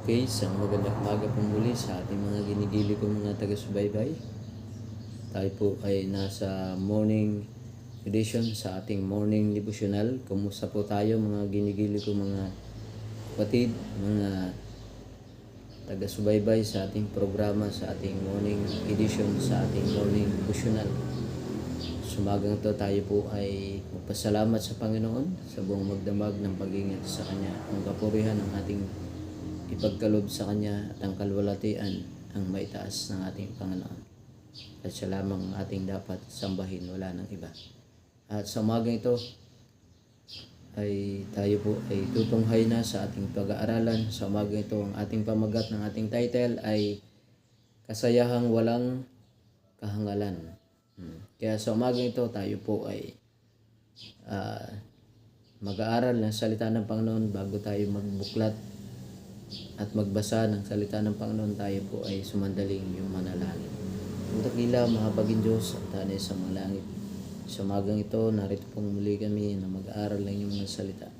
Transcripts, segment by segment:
Okay, isang magandang umaga po muli sa ating mga ginigili kong mga taga-subaybay. Tayo po ay nasa morning edition sa ating morning devotional. Kumusta po tayo mga ginigili ko mga kapatid, mga taga-subaybay sa ating programa sa ating morning edition sa ating morning devotional. Sumagang ito tayo po ay magpasalamat sa Panginoon sa buong magdamag ng pag-ingat sa Kanya. Ang kapurihan ng ating ipagkalob sa Kanya at ang kalwalatian ang maitaas ng ating Panginoon. At siya lamang ang ating dapat sambahin, wala ng iba. At sa umagang ito, ay tayo po ay tutunghay na sa ating pag-aaralan. Sa umagang ito, ang ating pamagat ng ating title ay Kasayahang Walang Kahangalan. Hmm. Kaya sa umagang ito, tayo po ay ah, mag-aaral ng salita ng Panginoon bago tayo magbuklat at magbasa ng salita ng Panginoon tayo po ay sumandaling yung manalangin. Ang dakila, mahabagin Diyos at tanay sa mga langit. Sa umagang ito, narito pong muli kami na mag-aaral ng iyong mga salita.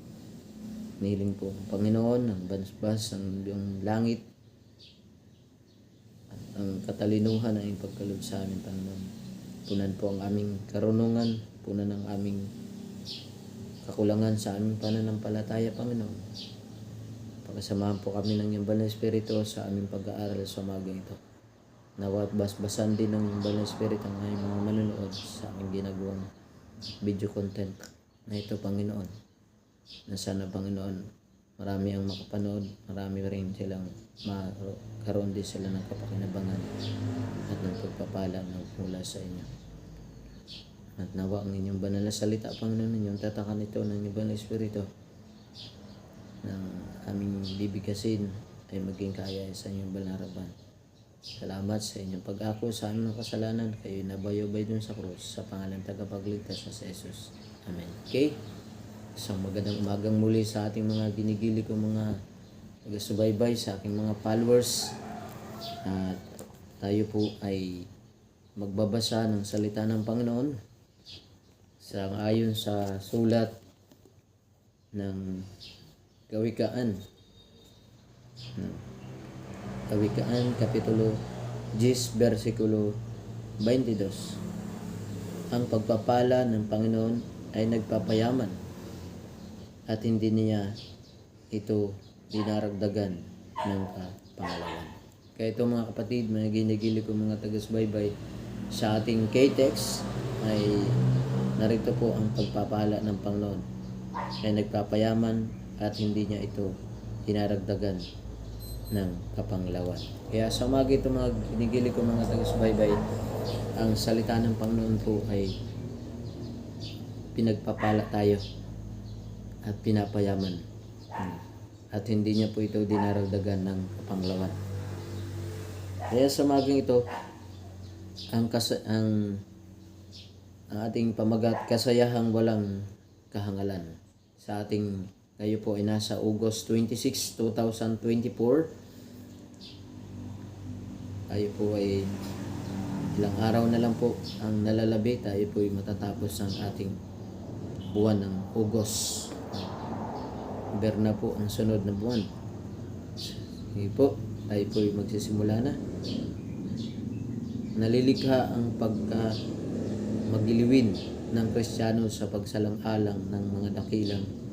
Niling po, Panginoon, ang bansbas ng iyong langit at ang katalinuhan ng iyong sa amin, Panginoon. Punan po ang aming karunungan, punan ang aming kakulangan sa aming pananampalataya, Panginoon. Pagkasamahan po kami ng iyong banal na Espiritu sa aming pag-aaral sa umagang ito. Nawa at basbasan din ng iyong banal na Espiritu ang aming mga manunood sa aming ginagawang video content na ito, Panginoon. Na sana, Panginoon, marami ang makapanood, marami rin silang makaroon din sila ng kapakinabangan at ng pagpapala ng mula sa inyo. At nawa ang inyong banal na salita, Panginoon, inyong tatakan ito ng inyong banal na Espiritu ng aming bibigasin ay maging kaya sa inyong balaraban. Salamat sa inyong pag-ako sa aming kasalanan. Kayo nabayobay dun sa krus sa pangalan tagapagligtas na sa Jesus. Amen. Okay? Isang magandang umagang muli sa ating mga ginigili ko mga taga-subaybay sa aking mga followers. At tayo po ay magbabasa ng salita ng Panginoon sa ayon sa sulat ng Kawikaan. Hmm. Kawikaan, Kapitulo 10, versikulo 22. Ang pagpapala ng Panginoon ay nagpapayaman at hindi niya ito dinaragdagan ng kapangalawan. Kaya ito mga kapatid, mga ginigili ko mga taga-subaybay sa ating K-Tex ay narito po ang pagpapala ng Panginoon ay nagpapayaman at hindi niya ito dinaragdagan ng kapanglawan. Kaya sa umaga ito mga ginigili ko mga taga-subaybay, ang salita ng Panginoon po ay pinagpapala tayo at pinapayaman. At hindi niya po ito dinaragdagan ng kapanglawan. Kaya sa umagang ito, ang, kas- ang, ang ating pamagat kasayahang walang kahangalan sa ating kayo po ay nasa August 26, 2024. Tayo po ay ilang araw na lang po ang nalalabi. Tayo po ay matatapos ang ating buwan ng August. Berna po ang sunod na buwan. Sige po, tayo po ay magsisimula na. Nalilikha ang pagka magiliwin ng Kristiyano sa pagsalang-alang ng mga dakilang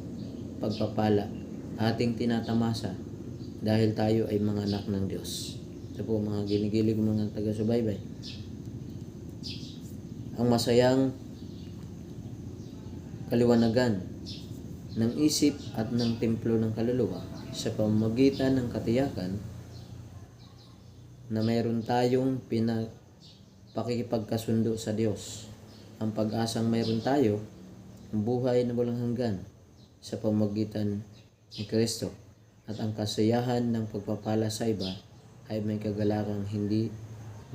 pagpapala ating tinatamasa dahil tayo ay mga anak ng Diyos. Ito po mga ginigilig mga taga-subaybay. Ang masayang kaliwanagan ng isip at ng templo ng kaluluwa sa pamamagitan ng katiyakan na mayroon tayong pinapakikipagkasundo sa Diyos. Ang pag-asang mayroon tayo, ang buhay na walang hanggan sa pamagitan ni Kristo at ang kasiyahan ng pagpapala sa iba ay may kagalakang hindi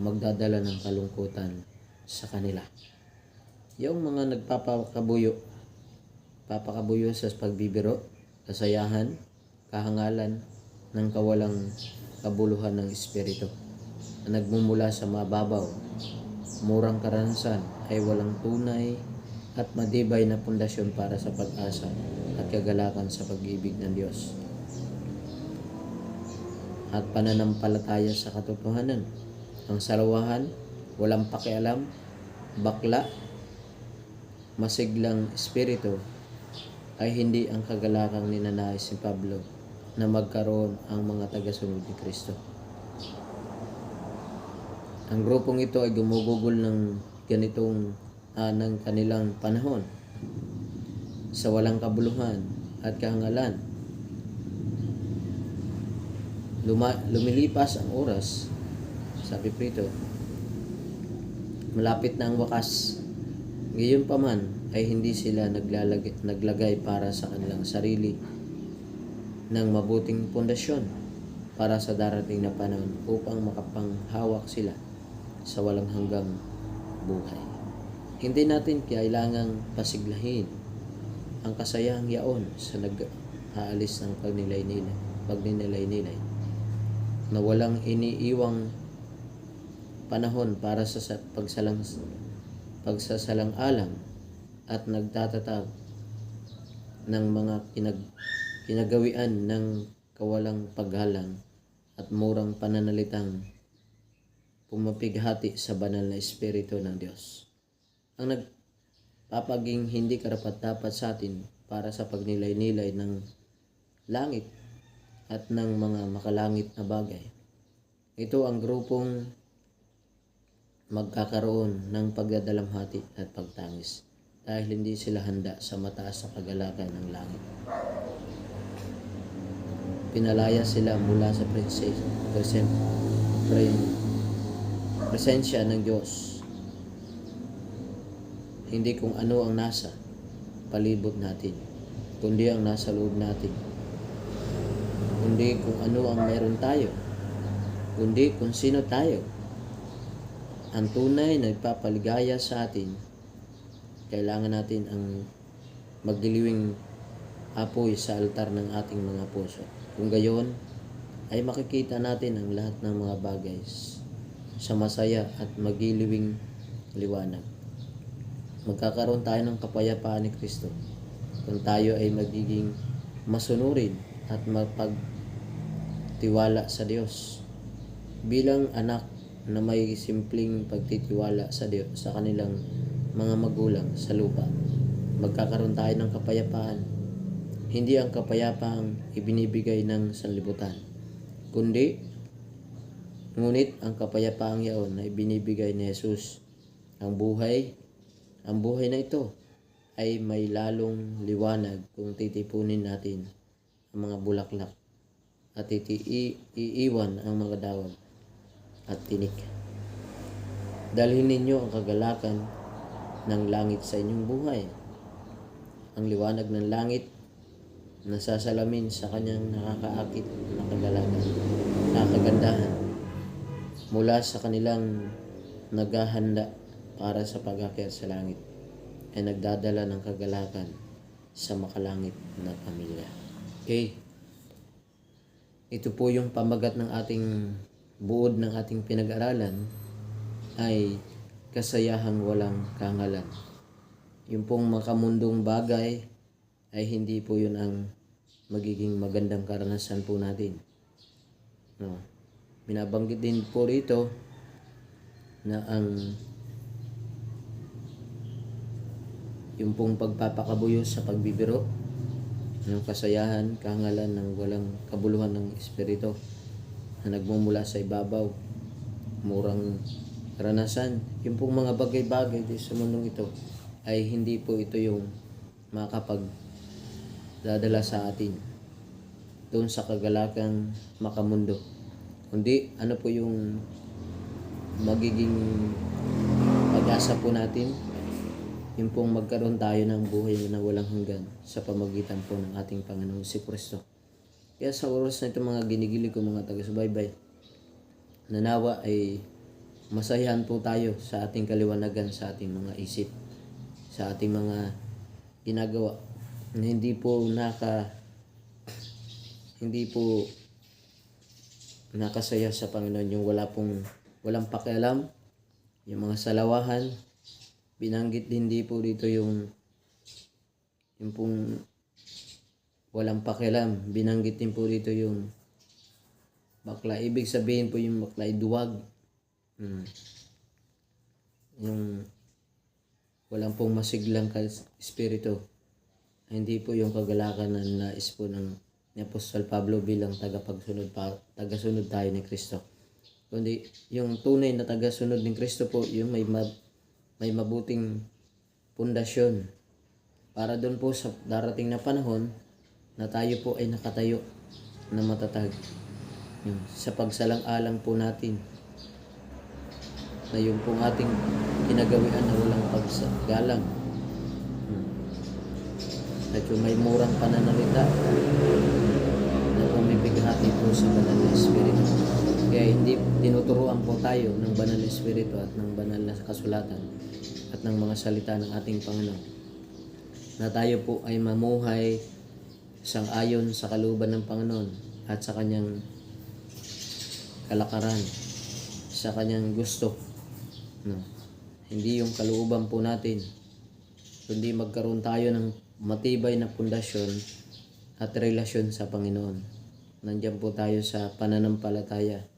magdadala ng kalungkutan sa kanila. Yung mga nagpapakabuyo, papakabuyo sa pagbibiro, kasayahan, kahangalan ng kawalang kabuluhan ng Espiritu na nagmumula sa mababaw, murang karanasan ay walang tunay at matibay na pundasyon para sa pag-asa kagalakan sa pag-ibig ng Diyos. at pananampalataya sa katotohanan. Ang salawahan, walang pakialam, bakla, masiglang espiritu ay hindi ang kagalakang ninanais ni Pablo na magkaroon ang mga tagasunod ni Kristo. Ang grupong ito ay gumugugol ng ganitong ah, ng kanilang panahon sa walang kabuluhan at kahangalan. Luma, lumilipas ang oras, sabi Prito, malapit na ang wakas. Ngayon pa man ay hindi sila naglalagay, naglagay para sa kanilang sarili ng mabuting pundasyon para sa darating na panahon upang makapanghawak sila sa walang hanggang buhay. Hindi natin kailangang pasiglahin ang kasayahang yaon sa nag-aalis ng pagnilay-nilay, pagninilay-nilay na walang iniiwang panahon para sa sa- pagsalang pagsasalang-alang at nagtatatag ng mga kinag, kinagawian ng kawalang paghalang at murang pananalitang pumapighati sa banal na espiritu ng Diyos. Ang nagpapaging hindi karapat-dapat sa atin para sa pagnilay-nilay ng langit at ng mga makalangit na bagay. Ito ang grupong magkakaroon ng pagdadalamhati at pagtangis dahil hindi sila handa sa mataas na kagalakan ng langit. Pinalaya sila mula sa presensya ng Diyos. Hindi kung ano ang nasa palibot natin, kundi ang nasa loob natin. Kundi kung ano ang meron tayo, kundi kung sino tayo. Ang tunay na nagpapaligaya sa atin, kailangan natin ang magdiliwing apoy sa altar ng ating mga puso. Kung gayon, ay makikita natin ang lahat ng mga bagay sa masaya at magiliwing liwanag. Magkakaroon tayo ng kapayapaan ni Kristo kung tayo ay magiging masunurin at mapagtiwala sa Diyos. Bilang anak na may simpleng pagtitiwala sa Diyos sa kanilang mga magulang sa lupa, magkakaroon tayo ng kapayapaan hindi ang kapayapaang ibinibigay ng sanlibutan, kundi ngunit ang kapayapaang yaon na ibinibigay ni Jesus. Ang buhay, ang buhay na ito ay may lalong liwanag kung titipunin natin ang mga bulaklak at iiwan ang mga dawag at tinik. Dalhin ninyo ang kagalakan ng langit sa inyong buhay. Ang liwanag ng langit nasasalamin sa kanyang nakakaakit na kagalakan, nakagandahan mula sa kanilang naghahanda para sa pag-akyat sa langit ay nagdadala ng kagalakan sa makalangit na pamilya. Okay. Ito po yung pamagat ng ating buod ng ating pinag-aralan ay kasayahang walang kangalan. Yung pong makamundong bagay ay hindi po yun ang magiging magandang karanasan po natin. No. Binabanggit din po rito na ang yung pong pagpapakabuyo sa pagbibiro ng kasayahan, kahangalan ng walang kabuluhan ng espiritu na nagmumula sa ibabaw, murang karanasan. Yung pong mga bagay-bagay sa mundong ito ay hindi po ito yung makapag dadala sa atin doon sa kagalakang makamundo. Kundi ano po yung magiging pag-asa po natin yung pong magkaroon tayo ng buhay na walang hanggan sa pamagitan po ng ating Panginoon si Kristo. Kaya sa oras na ito mga ginigilig ko mga taga-subaybay, nanawa ay masayahan po tayo sa ating kaliwanagan sa ating mga isip, sa ating mga ginagawa na hindi po naka hindi po nakasaya sa Panginoon yung wala pong walang pakialam yung mga salawahan binanggit din di po dito yung yung pong walang pakialam binanggit din po dito yung Bakla, ibig sabihin po yung bakla duwag. Hmm. Yung walang pong masiglang ka- espiritu. Hindi po yung kagalakan na nais po ng ni Apostol Pablo bilang tagapagsunod pa, tagasunod tayo ni Kristo. Kundi yung tunay na tagasunod ni Kristo po, yung may ma- may mabuting pundasyon para doon po sa darating na panahon na tayo po ay nakatayo na matatag. Yun, sa pagsalang-alang po natin na yung pong ating ginagawian na walang pagsagalang. Hmm. At yung may murang pananalita na pumipighati po sa banal na Espiritu. Kaya hindi tinuturuan po tayo ng banal na Espiritu at ng banal na kasulatan at ng mga salita ng ating Panginoon na tayo po ay mamuhay sang ayon sa kaluban ng Panginoon at sa kanyang kalakaran, sa kanyang gusto. No. Hindi yung kalooban po natin, kundi magkaroon tayo ng matibay na pundasyon at relasyon sa Panginoon. Nandiyan po tayo sa pananampalataya.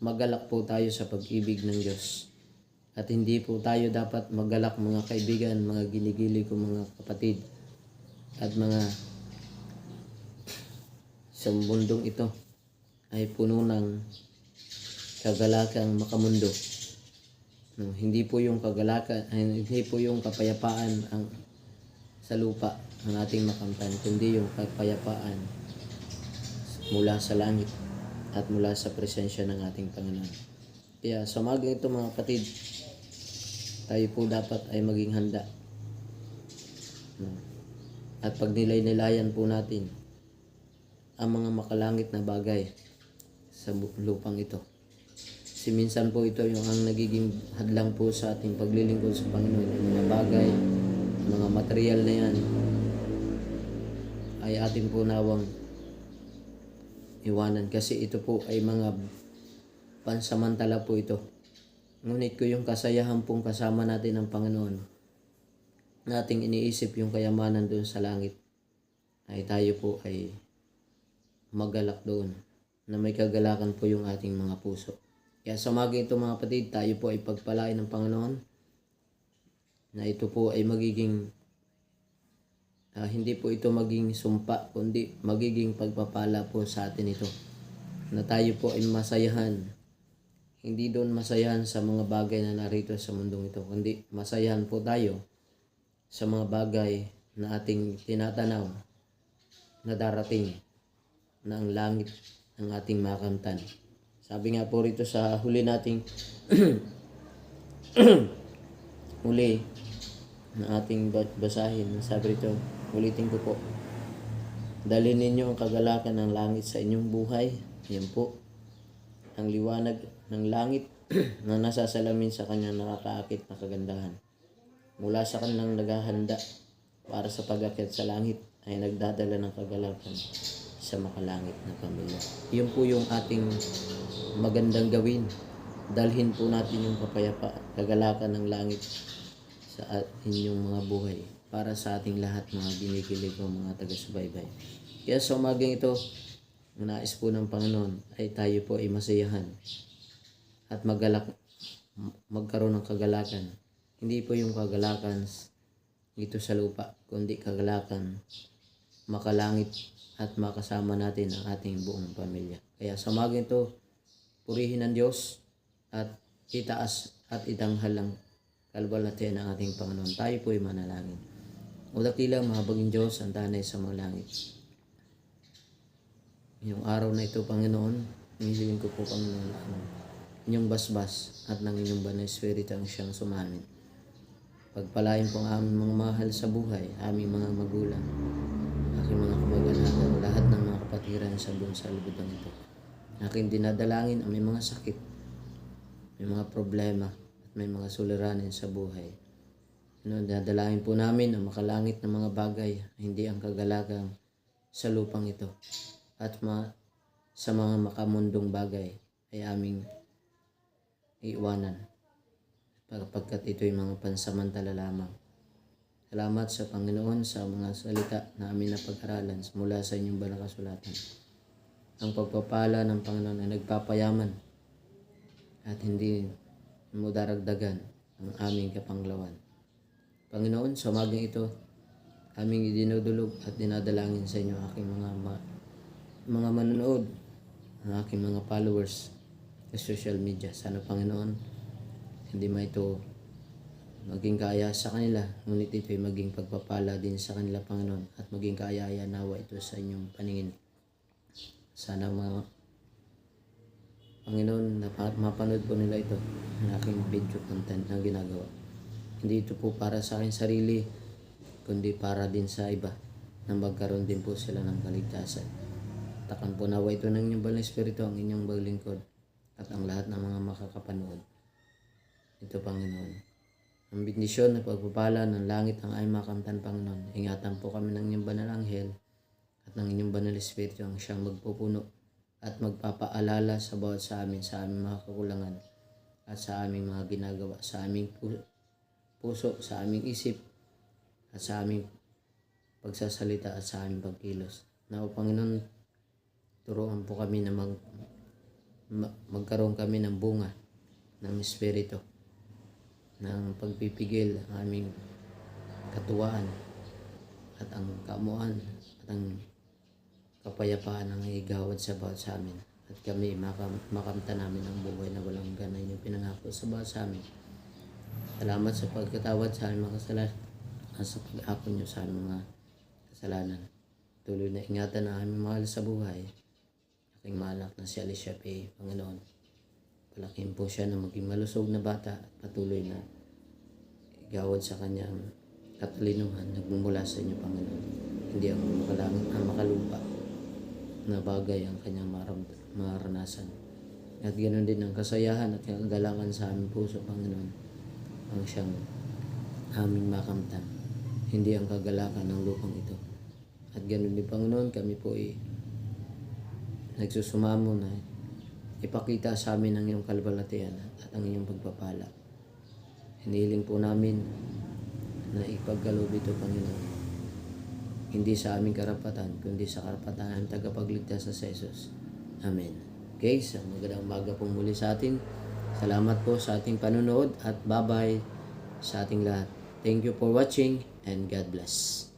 Magalak po tayo sa pag-ibig ng Diyos. At hindi po tayo dapat magalak mga kaibigan, mga ginigili ko mga kapatid at mga sa mundong ito ay puno ng kagalakang makamundo. No, hindi po yung kagalakan, ay, hindi po yung kapayapaan ang sa lupa ang ating makamtan, kundi yung kapayapaan mula sa langit at mula sa presensya ng ating Panginoon. Kaya sa umaga ito mga kapatid, tayo po dapat ay maging handa. At pag nilay-nilayan po natin ang mga makalangit na bagay sa lupang ito. Si minsan po ito yung ang nagiging hadlang po sa ating paglilingkod sa Panginoon. Yung mga bagay, mga material na yan ay ating po nawang iwanan kasi ito po ay mga pansamantala po ito. Ngunit ko yung kasayahan pong kasama natin ng Panginoon, nating iniisip yung kayamanan doon sa langit, ay tayo po ay magalak doon na may kagalakan po yung ating mga puso. Kaya sa umaga ito mga kapatid, tayo po ay pagpalain ng Panginoon na ito po ay magiging ah, hindi po ito maging sumpa, kundi magiging pagpapala po sa atin ito. Na tayo po ay masayahan. Hindi doon masayahan sa mga bagay na narito sa mundong ito, kundi masayahan po tayo sa mga bagay na ating tinatanaw na darating na ang langit ang ating makamtan. Sabi nga po rito sa huli nating huli na ating ba- basahin. Sabi rito, ulitin ko po. Dalhin ninyo ang kagalakan ng langit sa inyong buhay. Yan po. Ang liwanag ng langit na nasasalamin sa kanyang nakakaakit na kagandahan. Mula sa kanilang naghahanda para sa pag-akyat sa langit ay nagdadala ng kagalakan sa makalangit na pamilya. Yun po yung ating magandang gawin. Dalhin po natin yung kapayapa, kagalakan ng langit sa inyong mga buhay para sa ating lahat mga ginikilig o mga taga-subaybay. Kaya sa umagang ito, ang nais po ng Panginoon ay tayo po ay masayahan at magalak, magkaroon ng kagalakan. Hindi po yung kagalakan dito sa lupa, kundi kagalakan makalangit at makasama natin ang ating buong pamilya. Kaya sa umagang ito, purihin ang Diyos at itaas at itanghal ang kalwalhatian ng ating Panginoon. Tayo po ay manalangin. O dakilang mahabaging Diyos ang tanay sa mga langit. Yung araw na ito, Panginoon, hinihiling ko po, Panginoon, ang inyong basbas at ng inyong banal na Espiritu ang siyang sumamin. Pagpalain po ang aming mga mahal sa buhay, aming mga magulang, aking mga kamag-anakan, lahat ng mga kapatiran sa buong sa libutan ito. Aking dinadalangin ang may mga sakit, may mga problema, at may mga suliranin sa buhay. Ano, dadalangin po namin ang makalangit na mga bagay, hindi ang kagalagang sa lupang ito. At ma, sa mga makamundong bagay ay aming iiwanan pagkat ito'y mga pansamantala lamang. Salamat sa Panginoon sa mga salita na amin na pag-aralan mula sa inyong banal na kasulatan. ang pagpapala ng Panginoon ay nagpapayaman at hindi mo daragdagan ang aming kapanglawan. Panginoon, sa umagang ito, aming idinudulog at dinadalangin sa inyo aking mga ma- mga manonood, ang aking mga followers sa social media. Sana Panginoon, hindi ma ito maging kaya sa kanila, ngunit ito ay maging pagpapala din sa kanila, Panginoon, at maging kaaya nawa ito sa inyong paningin. Sana mga Panginoon, napa- mapanood po nila ito, ang aking video content na ginagawa. Hindi ito po para sa aking sarili, kundi para din sa iba na magkaroon din po sila ng kaligtasan. Takan po nawa ito ng inyong balang espiritu, ang inyong baglingkod, at ang lahat ng mga makakapanood. Ito, Panginoon. Ang bendisyon na pagpapala ng langit ang aming makamtan, Panginoon. Ingatan po kami ng inyong banal anghel at ng inyong banal espiritu ang siyang magpupuno at magpapaalala sa bawat sa amin sa aming mga kakulangan at sa aming mga ginagawa, sa aming puso, sa aming isip, at sa aming pagsasalita at sa aming pagkilos. Na o Panginoon, turuan po kami na mag, ma- magkaroon kami ng bunga ng Espiritu ng pagpipigil ang aming katuwaan at ang kamuan at ang kapayapaan ang igawad sa bawat sa amin at kami makam, makamta namin ang buhay na walang ganay yung pinangako sa bawat sa amin. Salamat sa pagkatawad sa aming kasalanan sa pag-akon nyo sa mga kasalanan. Tuloy na ingatan ang aming mahal sa buhay. Aking malak na si Alicia P. Panginoon. Palakin po siya na maging malusog na bata at patuloy na igawad sa kanyang katalinuhan nagmumula sa inyo, Panginoon. Hindi ang makalangan, ang makalupa na bagay ang kanyang maram, maranasan. At ganoon din ang kasayahan at kagalangan sa aming puso, Panginoon, ang siyang aming makamtan. Hindi ang kagalakan ng lupang ito. At ganoon din, Panginoon, kami po ay nagsusumamo na ipakita sa amin ang iyong kalbalatian at ang iyong pagpapala. Hinihiling po namin na ipagkaloob ito, Panginoon. Hindi sa aming karapatan, kundi sa karapatan ng tagapagligtas sa Jesus. Amen. Okay, so magandang umaga po muli sa atin. Salamat po sa ating panonood at bye-bye sa ating lahat. Thank you for watching and God bless.